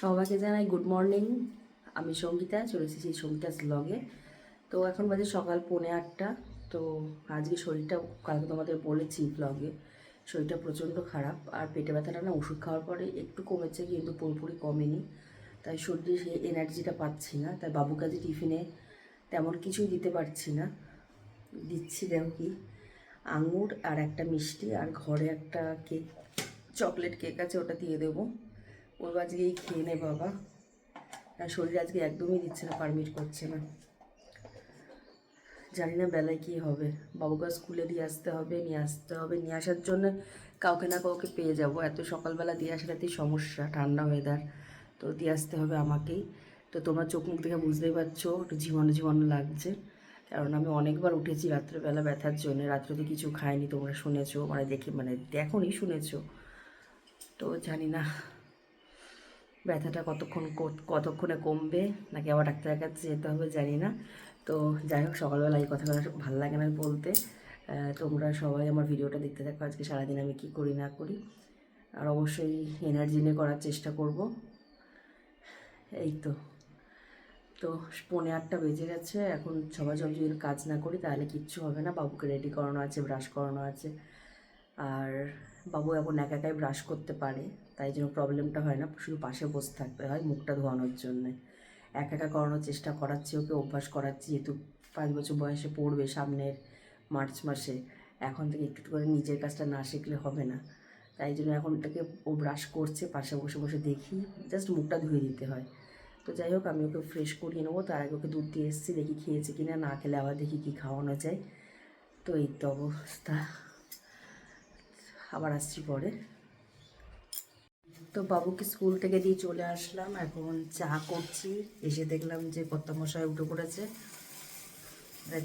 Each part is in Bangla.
সবাইকে জানাই গুড মর্নিং আমি সঙ্গীতা চলে এসেছি সঙ্গীতাস ব্লগে তো এখন বাজে সকাল পৌনে আটটা। তো আজকে শরীরটা, কালকে তোমাদের বলেছি ব্লগে শরীরটা প্রচণ্ড খারাপ। আর পেটে ব্যথাটা না ওষুধ খাওয়ার পরে একটু কমেছে, কিন্তু পুরোপুরি কমেনি। তাই শরীরে সেই এনার্জিটা পাচ্ছি না। তাই বাবু কাজে টিফিনে তেমন কিছুই দিতে পারছি না। দিচ্ছি দেখো কি, আঙুর আর একটা মিষ্টি, আর ঘরে একটা কেক চকলেট কেক আছে, ওটা দিয়ে দেবো। ওর আজকেই খেয়ে নে বাবা। আর শরীর আজকে একদমই দিচ্ছে না, পারমিট করছে না। জানি না বেলায় কী হবে। বাবুকে স্কুলে দিয়ে আসতে হবে, নিয়ে আসতে হবে। নিয়ে আসার জন্য কাউকে না কাউকে পেয়ে যাব। এত সকালবেলা দিয়ে আসাটাতেই সমস্যা, ঠান্ডা ওয়েদার তো দিয়ে আসতে হবে আমাকেই। তো তোমরা চোখ মুখ দেখে বুঝতেই পারছ, একটু ঝিমানো ঝিমানো লাগছে। কারণ আমি অনেকবার উঠেছি রাত্রেবেলা ব্যথার জন্য। রাত্রে কিছু খাইনি, তোমরা শুনেছো। মানে দেখে মানে দেখোনি, শুনেছো। তো জানি না। ব্যথাটা কতক্ষণ কতক্ষণে কমবে, নাকি আবার ডাক্তারের কাছে যেতে হবে জানি না। তো যাই হোক, সকালবেলা এই কথাগুলো ভালো লাগে না বলতে। তোমরা সবাই আমার ভিডিওটা দেখতে থাকো, আজকে সারাদিন আমি কী করি না করি। আর অবশ্যই এনার্জি নিয়ে করার চেষ্টা করব। এই তো। তো পৌনে আটটা বেজে গেছে, এখন সবাই সব যদি কাজ না করি তাহলে কিচ্ছু হবে না। বাবুকে রেডি করানো আছে ব্রাশ করানো আছে। আর বাবু এখন একা একাই ব্রাশ করতে পারে, তাই জন্য প্রবলেমটা হয় না, শুধু পাশে বসে থাকতে হয় মুখটা ধোয়ানোর জন্যে। একা একা করানোর চেষ্টা করাচ্ছি, ওকে অভ্যাস করাচ্ছি, যেহেতু পাঁচ বছর বয়সে পড়বে সামনের মার্চ মাসে, এখন থেকে একটু করে নিজের কাজটা না শিখলে হবে না। তাই জন্য এখন থেকে ও ব্রাশ করছে, পাশে বসে বসে দেখি জাস্ট মুখটা ধুয়ে দিতে হয়। তো যাই হোক, আমি ওকে ফ্রেশ করিয়ে নেব, তার আগে ওকে দুধ দিয়ে এসেছি, দেখি খেয়েছে কিনা, না খেলে আবার দেখি কী খাওয়ানো যায়। তো এই তো অবস্থা। আবার আসছি পরে। তো বাবুকে স্কুল থেকে দিয়ে চলে আসলাম, এখন চা করছি। এসে দেখলাম যে কর্তামশাই উঠে পড়েছে।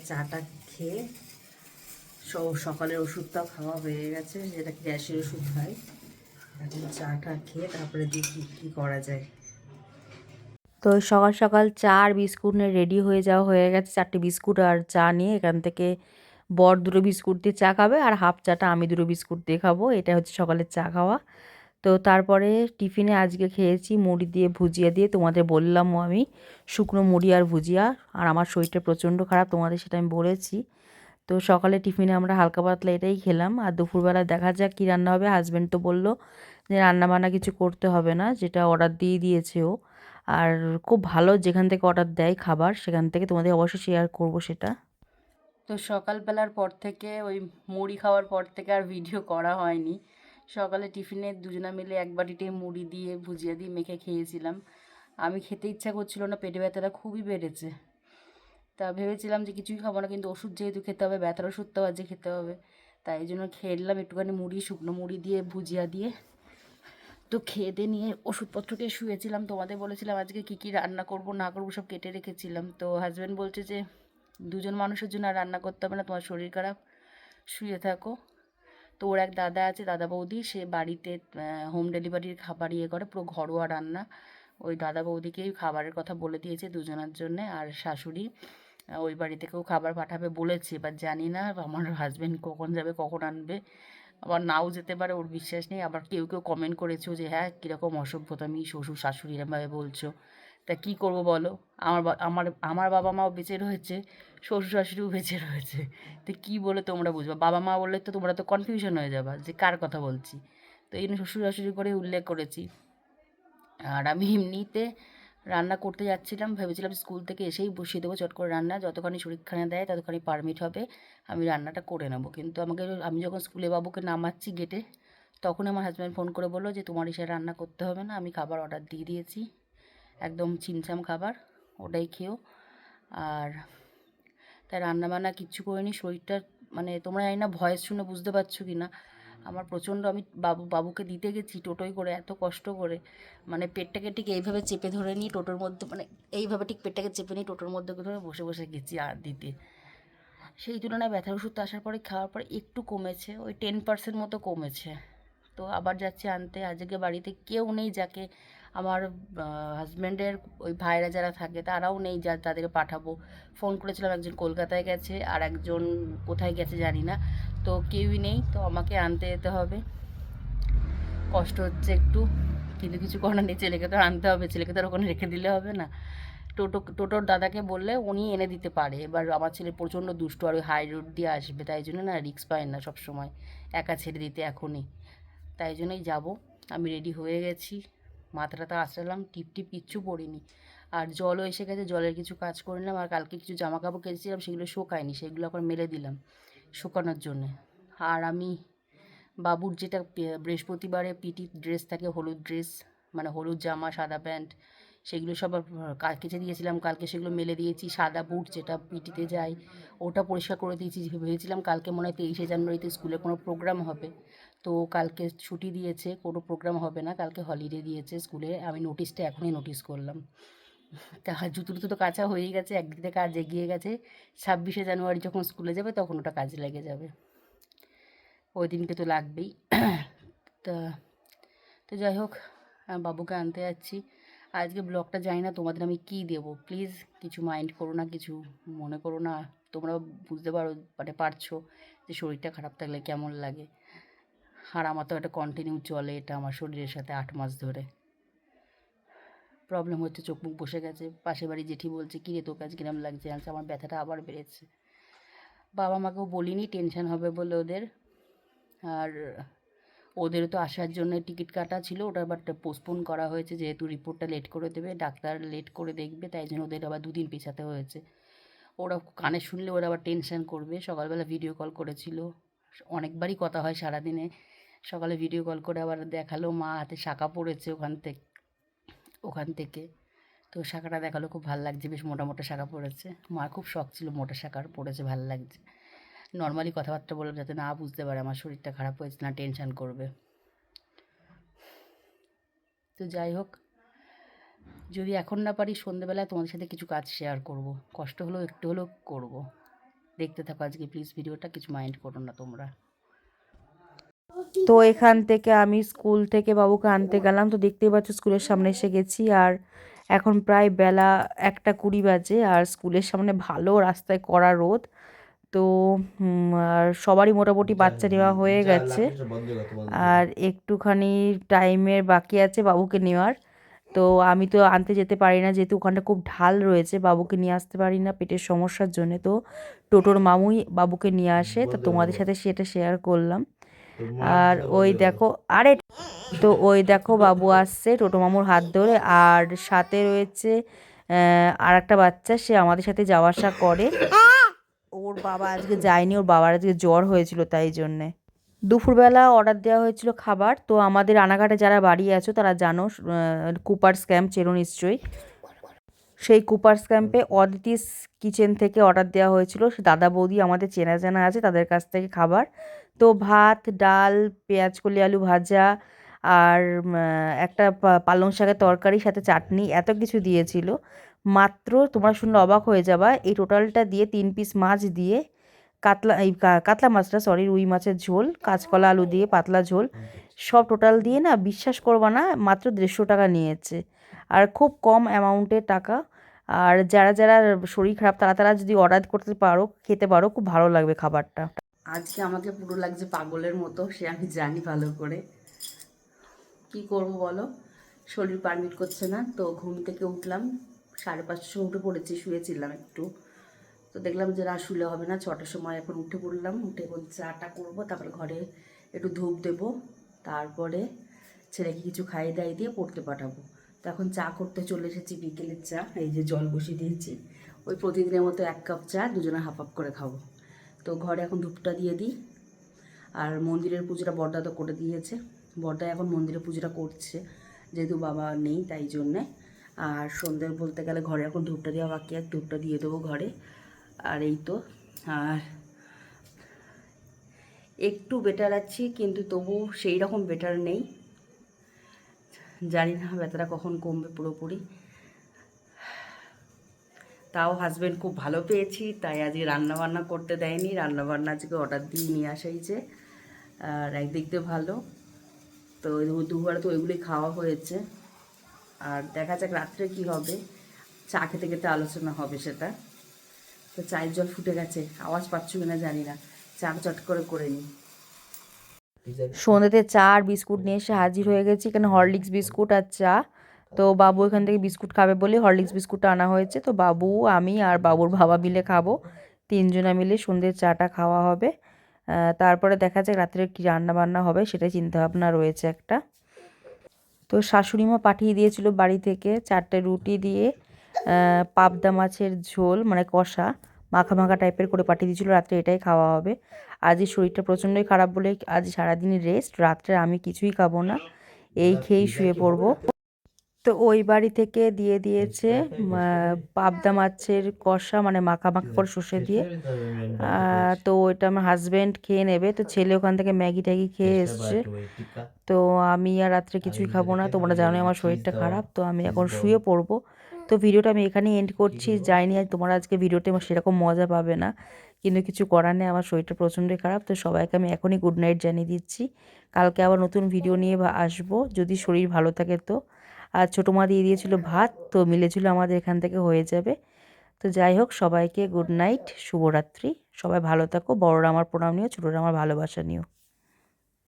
চাটা খেয়ে সব সকালের ওষুধটা খাওয়া হয়ে গেছে, যেটা গ্যাসের ওষুধ খাই। এখন চাটা খেয়ে তারপরে দেখি কী করা যায়। তো সকাল সকাল চা আর বিস্কুট নিয়ে রেডি হয়ে যাওয়া হয়ে গেছে। চারটে বিস্কুট আর চা নিয়ে এখান থেকে বর দুটো বিস্কুট দিয়ে চা খাবে আর হাফ চাটা আমি দুটো বিস্কুট দিয়ে খাব। এটা হচ্ছে সকালের চা খাওয়া। তো তারপরে টিফিনে আজকে খেয়েছি মুড়ি দিয়ে ভুজিয়া দিয়ে, তোমাদের বললামও আমি, শুকনো মুড়ি আর ভুজিয়া। আর আমার শরীরটা প্রচণ্ড খারাপ, তোমাদের সেটা আমি বলেছি। তো সকালে টিফিনে আমরা হালকা পাতলা এটাই খেলাম। আর দুপুরবেলা দেখা যাক কী রান্না হবে। হাজব্যান্ড তো বলল যে রান্না বান্না কিছু করতে হবে না, যেটা অর্ডার দিয়ে দিয়েছে ও। আর খুব ভালো যেখান থেকে অর্ডার দেয় খাবার, সেখান থেকে তোমাদের অবশ্যই শেয়ার করব সেটা। তো সকালবেলার পর থেকে, ওই মুড়ি খাওয়ার পর থেকে আর ভিডিও করা হয়নি। সকালে টিফিনে দুজনা মিলে এক বাটিতে মুড়ি দিয়ে, ভুজিয়া দিয়ে মেখে খেয়েছিলাম। আমি খেতে ইচ্ছা করছিল না, পেটে ব্যথাটা খুবই বেড়েছে। তা ভেবেছিলাম যে কিছুই খাব না, কিন্তু ওষুধ যেহেতু খেতে হবে, ব্যথার ওষুধ তো আজকে খেতে হবে। তাই জন্য খেয়ে নিলাম একটুখানি মুড়ি, শুকনো মুড়ি দিয়ে, ভুজিয়া দিয়ে। তো খেয়ে নিয়ে ওষুধপত্রকে শুয়েছিলাম। তোমাদের বলেছিলাম আজকে কী কী রান্না করব, না করব সব কেটে রেখেছিলাম। তো হাজব্যান্ড বলছে যে দুজন মানুষের জন্য রান্না করতে হবে না, তোমার শরীর খারাপ, শুয়ে থাকো। তো ওর এক দাদা আছে, দাদা বৌদি, সে বাড়িতে হোম ডেলিভারির খাবার ইয়ে করে, পুরো ঘরোয়া রান্না। ওই দাদা বৌদিকেই খাবারের কথা বলে দিয়েছে দুজনের জন্যে, আর শাশুড়ি ওই বাড়ি থেকেও খাবার পাঠাবে বলেছে এবার জানি না আমার হাজব্যান্ড কখন যাবে, কখন আনবে। আবার নাও যেতে পারে, ওর বিশ্বাস নেই। আবার কেউ কেউ কমেন্ট করেছ যে হ্যাঁ কীরকম অসভ্যতামি শ্বশুর শাশুড়ি এরমভাবে বলছো। তা কী করব বলো? আমার আমার আমার বাবা মাও বেঁচে রয়েছে শ্বশুর শাশুড়িও বেঁচে রয়েছে। তো কী বলে তোমরা বুঝবে? বাবা মা বললে তো তোমরা তো কনফিউশন হয়ে যাবা যে কার কথা বলছি। তো এই জন্য শ্বশুর শাশুড়ি করে উল্লেখ করেছি। আর আমি এমনিতে রান্না করতে যাচ্ছিলাম, ভেবেছিলাম স্কুল থেকে এসেই বসিয়ে দেবো চট করে রান্না। যতখানি শরীরখানে দেয় ততখানি পারমিট হবে, আমি রান্নাটা করে নেব। কিন্তু আমাকে আমি যখন স্কুলে বাবুকে নামাচ্ছি গেটে তখন আমার হাজব্যান্ড ফোন করে বলল যে তোমার এসে রান্না করতে হবে না, আমি খাবার অর্ডার দিয়ে দিয়েছি। একদম ছিমছাম খাবার, ওটাই খেও। আর তাই রান্না বান্না কিচ্ছু করিনি, শরীরটা মানে তোমরা জানি না ভয়েস শুনে বুঝতে পারছ কি না আমার প্রচণ্ড আমি বাবু, বাবুকে দিতে গেছি টোটোয় করে, এত কষ্ট করে। মানে পেটটাকে ঠিক এইভাবে চেপে ধরে নিয়ে টোটোর মধ্যে মানে এইভাবে ঠিক পেটটাকে চেপে নিয়ে টোটোর মধ্যে ধরে বসে বসে গেছি আর দিতে। সেই তুলনায় ব্যথার ওষুধটা আসার পরে খাওয়ার পরে একটু কমেছে, ওই টেন পার্সেন্ট মতো কমেছে। তো আবার যাচ্ছি আনতে, আজকে বাড়িতে কেউ নেই যাকে আমার হাজব্যান্ডের ওই ভাইরা যারা থাকে তারাও নেই যা, তাদেরকে পাঠাবো। ফোন করেছিলাম, একজন কলকাতায় গেছে আর একজন কোথায় গেছে জানি না। তো কেউই নেই, তো আমাকে আনতে যেতে হবে। কষ্ট হচ্ছে একটু, কিন্তু কিছু করার নেই। ছেলেকে তো আনতে হবে, ছেলেকে তো আর ওখানে রেখে দিলে হবে না। টোটো, টোটোর দাদাকে বললে উনি এনে দিতে পারে। এবার আমার ছেলে প্রচণ্ড দুষ্ট আর ওই হাই রোড দিয়ে আসবে, তাই জন্য না রিক্স পায় না সব সময় একা ছেড়ে দিতে এখনই। তাই জন্যই যাব। আমি রেডি হয়ে গেছি। মাথাটা তো আসলাম টিপ টিপ কিচ্ছু পড়িনি। আর জলও এসে গেছে, জলের কিছু কাজ করে নিলাম আর কালকে কিছু জামা কাপড় কেটেছিলাম সেগুলো শুকায়নি, সেগুলো আবার মেলে দিলাম শুকানোর জন্যে। আর আমি বাবুর যেটা বৃহস্পতিবারে পিটি ড্রেস থাকে, হলুদ ড্রেস মানে হলুদ জামা, সাদা প্যান্ট সেগুলো সব কেচে দিয়েছিলাম, কালকে সেগুলো মেলে দিয়েছি, সাদা বুট যেটা পিটিতে যায়, ওটা পরিষ্কার করে দিয়েছি ভেবেছিলাম কালকে মনে হয় তেইশে জানুয়ারিতে স্কুলে কোনো প্রোগ্রাম হবে। তো কালকে ছুটি দিয়েছে, কোনো প্রোগ্রাম হবে না, কালকে হলিডে দিয়েছে স্কুলে, আমি নোটিশটা এখনই নোটিশ করলাম। তা জুতো টুতো তো কাঁচা হয়েই গেছে, একদিকে কাজ এগিয়ে গেছে, ছাব্বিশে জানুয়ারি যখন স্কুলে যাবে তখন ওটা কাজে লেগে যাবে। ওই দিনকে তো লাগবেই। তা, তো যাই হোক বাবুকে আনতে যাচ্ছি। আজকে ব্লগটা জানি না তোমাদের আমি কী দেবো। প্লিজ কিছু মাইন্ড করো না, কিছু মনে করো না। তোমরা বুঝতে পারো মানে পারছ যে শরীরটা খারাপ থাকলে কেমন লাগে। আর আমার তো একটা কন্টিনিউ চলে এটা আমার শরীরের সাথে আট মাস ধরে। প্রবলেম হচ্ছে চোখ মুখ বসে গেছে। পাশে বাড়ি জেঠি বলছে কী রে তোর কাছে কিরম লাগছে আচ্ছা আমার ব্যথাটা আবার বেড়েছে। বাবা মাকেও বলিনি টেনশন হবে বলে ওদের। আর ওদেরও তো আসার জন্য টিকিট কাটা ছিল, ওটা বাট পোস্টপোন করা হয়েছে, যেহেতু রিপোর্টটা লেট করে দেবে, ডাক্তার লেট করে দেখবে, তাই জন্য ওদের আবার দুদিন পেছাতে হয়েছে। ওরা কানে শুনলে ওরা আবার টেনশন করবে, সকালবেলা ভিডিও কল করেছিল, অনেকবারই কথা হয় সারাদিনে, সকালে ভিডিও কল করে আবার দেখাল, মা হাতে শাঁখা পড়েছে ওখান থেকে ওখান থেকে। তো শাঁখাটা দেখাল, খুব ভালো লাগছে, বেশ মোটা মোটা শাঁখা পড়েছে। মার খুব শখ ছিল, মোটা শাঁখার পড়েছে, ভালো লাগছে। নর্মালি কথাবার্তা বললাম যাতে না বুঝতে পারে, আমার শরীরটা খারাপ হয়েছে, না টেনশান করবে। তো যাই হোক, যদি এখন না পারি সন্ধেবেলায় তোমাদের সাথে কিছু কাজ শেয়ার করব। কষ্ট হলেও একটু হলেও করব। দেখতে থাকো আজকে প্লিজ ভিডিওটা, কিছু মাইন্ড করো না তোমরা। তো এখান থেকে আমি স্কুল থেকে বাবুকে আনতে গেলাম। তো দেখতেই পাচ্ছ স্কুলের সামনে এসে গেছি। আর এখন প্রায় বেলা একটা কুড়ি বাজে। আর স্কুলের সামনে ভালো রাস্তায় কড়া রোদ। তো আর সবারই মোটামুটি বাচ্চা নেওয়া হয়ে গেছে। আর একটুখানি টাইমের বাকি আছে বাবুকে নেওয়ার। তো আমি তো আনতে যেতে পারি না যেহেতু ওখানটা খুব ঢাল রয়েছে বাবুকে নিয়ে আসতে পারি না পেটের সমস্যার জন্য। তো টোটোর মামুই বাবুকে নিয়ে আসে তো তোমাদের সাথে সেটা শেয়ার করলাম। আর ওই দেখো আরে তো ওই দেখো বাবু আসছে টোটো মামুর হাত ধরে। আর সাথে রয়েছে আর একটা বাচ্চা সে আমাদের সাথে যাওয়া আসা করে। ওর বাবা আজকে যায়নি, ওর বাবার আজকে জ্বর হয়েছিল তাই জন্যে। দুপুরবেলা অর্ডার দেওয়া হয়েছিল খাবার, তো আমাদের রানাঘাটে যারা বাড়ি আছো তারা জানো কুপার্স ক্যাম্প চেনো নিশ্চয়ই। সেই কুপার্স ক্যাম্পে অদিতিস কিচেন থেকে অর্ডার দেওয়া হয়েছিল, সে দাদা বৌদি আমাদের চেনা জানা আছে, তাদের কাছ থেকে খাবার। তো ভাত, ডাল, পেঁয়াজ কলি, আলু ভাজা আর একটা পালং শাকের তরকারি, সাথে চাটনি, এত কিছু দিয়েছিল। মাত্র তোমরা শুনলে অবাক হয়ে যাবা, এই টোটালটা দিয়ে তিন পিস মাছ দিয়ে কাতলা, এই কাতলা মাছটা সরি রুই মাছের ঝোল, কাঁচকলা, আলু দিয়ে পাতলা ঝোল, সব টোটাল দিয়ে না বিশ্বাস করবা না, মাত্র দেড়শো টাকা নিয়েছে। আর খুব কম অ্যামাউন্টের টাকা। আর যারা যারা শরীর খারাপ, তারা তারা যদি অর্ডার করতে পারো, খেতে পারো, খুব ভালো লাগবে খাবারটা। আজকে আমাকে পুরো লাগছে পাগলের মতো, সে আমি জানি ভালো করে। কি করব বলো? শরীর পারমিট করছে না, তো ঘুম থেকে উঠলাম। সাড়ে সময় উঠে পড়েছি, শুয়েছিলাম একটু। তো দেখলাম যে না, শুলে হবে না, ছটার সময় এখন উঠে পড়লাম, উঠে এখন চাটা করব, তারপরে ঘরে একটু ধূপ দেবো, তারপরে ছেলেকে কিছু খাইয়ে দাইয়ে দিয়ে পড়তে পাঠাবো। তো এখন চা করতে চলে এসেছি বিকেলের চা, এই যে জল বসিয়ে দিয়েছি। ওই প্রতিদিনের মতো এক কাপ চা, দুজনে হাফ হাফ করে খাব। তো ঘরে এখন ধূপটা দিয়ে দিই, আর মন্দিরের পুজোটা বড়দা তো করে দিয়েছে। বড়দা এখন মন্দিরের পুজোটা করছে, যেহেতু বাবা নেই, তাই জন্যে আর সন্ধ্যে বলতে গেলে ঘরে এখন ধূপটা দেওয়া বাকি আছে ধূপটা দিয়ে দেবো ঘরে। আর এই তো, আর একটু বেটার আছি, কিন্তু তবু সেই রকম বেটার নেই। জানি না ব্যথাটা কখন কমবে পুরোপুরি। তাও হাজব্যান্ড খুব ভালো পেয়েছি, তাই আজকে রান্নাবান্না করতে দেয়নি। রান্নাবান্না আজকে অর্ডার দিয়ে নিয়ে আসাইছে আর একদিক দিয়ে ভালো। তো দুবার তো ওইগুলোই খাওয়া হয়েছে। আর দেখা যাক রাত্রে কি হবে। চা খেতে খেতে আলোচনা হবে সেটা। তো চায়ের জল ফুটে গেছে। আওয়াজ পাচ্ছ কিনা জানি না। চা চট করে করে নিই। সন্ধ্যেতে চা আর বিস্কুট নিয়ে এসে হাজির হয়ে গেছি। এখানে হরলিক্স বিস্কুট আর চা। তো বাবু এখান থেকে বিস্কুট খাবে বলে হরলিক্স বিস্কুটটা আনা হয়েছে। তো বাবু, আমি আর বাবুর বাবা মিলে খাব। তিনজনা মিলে সন্ধ্যের চাটা খাওয়া হবে। তারপরে দেখা যাক রাত্রে কী রান্না বান্না হবে সেটাই চিন্তাভাবনা রয়েছে একটা। তো শাশুড়িমা পাঠিয়ে দিয়েছিল বাড়ি থেকে চারটে রুটি দিয়ে পাবদা মাছের ঝোল মানে কষা, মাখা মাখা টাইপের করে পাঠিয়ে দিয়েছিল, রাত্রে এটাই খাওয়া হবে। আজই শরীরটা প্রচণ্ডই খারাপ বলে আজ সারাদিনই রেস্ট রাত্রে আমি কিছুই খাব না। এই খেয়েই শুয়ে পড়ব। তো ওই বাড়ি থেকে দিয়ে দিয়েছে পাবদা মাছের কষা মানে মাখা মাখা করে সর্ষে দিয়ে। তো ওইটা আমার হাজবেন্ড খেয়ে নেবে তো ছেলে ওখান থেকে ম্যাগি ট্যাগি খেয়ে এসছে। তো আমি আর রাত্রে কিছুই খাব না তোমরা জানোই আমার শরীরটা খারাপ তো আমি এখন শুয়ে পড়ব। তো ভিডিওটা আমি এখানেই এন্ড করছি জানি আর তোমরা আজকে ভিডিওতে আমার সেরকম মজা পাবে না কিন্তু কিছু করার নেই আমার শরীরটা প্রচণ্ডই খারাপ তো সবাইকে আমি এখনই গুড নাইট জানিয়ে দিচ্ছি। কালকে আবার নতুন ভিডিও নিয়ে আসব যদি শরীর ভালো থাকে তো। আর ছোটো মা দিয়ে দিয়েছিল ভাত, তো মিলেছিল আমাদের এখান থেকে হয়ে যাবে। তো যাই হোক, সবাইকে গুড নাইট শুভরাত্রি। সবাই ভালো থাকো, বড়রা আমার প্রণাম নিও, ছোটোরা আমার ভালোবাসা নিও।